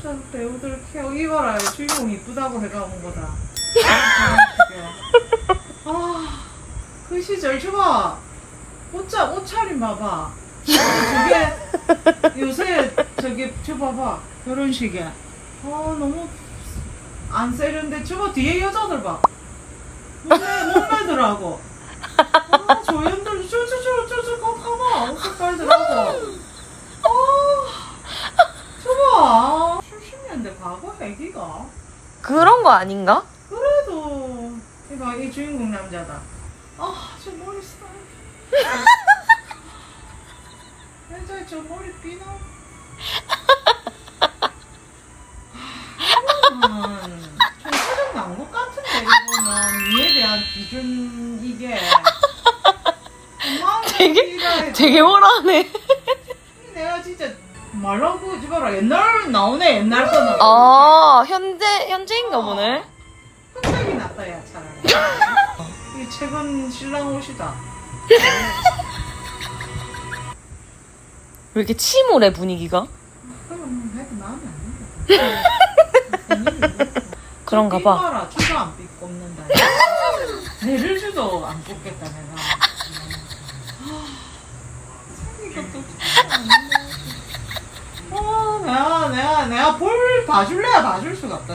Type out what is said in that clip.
남자 배우들 케어 이봐라 주인공 이쁘다고 해가 온 거다. 아, 그 시절 저봐 옷자 옷차림 봐봐. 저게 요새 저기 저 봐봐. 결혼식에 아 너무 안 세련돼. 저거 뒤에 여자들 봐. 몸매 몸매들하고. 아 조연들 저저저저저 가봐 옷 색깔들하고 아 저봐 70년대 과거 애기가? 그런 거 아닌가? 그래도 이봐 이 주인공 남자다. 아 저 머리 스타일 여자 저 머리 삐나. 이거는 정서적 나온 것 같은데 이거는. 이에 대한 기준 이게. 되게- 되게 뭐라네. 내가 진짜 말라고 하지 마라. 옛날 나오네 옛날 거는 아, 현재, 현재인가 보네. 흑백이 낫다 야 차라리. 이 최근 신랑 옷이다. 왜 이렇게 침울해, 분위기가? 그럼 해도 마음에 안 든다 그런가 봐. 삐봐라 주도 안 삐꼽는다. 내를 주도 안 뽑겠다 내가 생긴 것도 진짜 안 된다. 아 내가 내가 내가 볼 봐줄래야 봐줄 수가 없다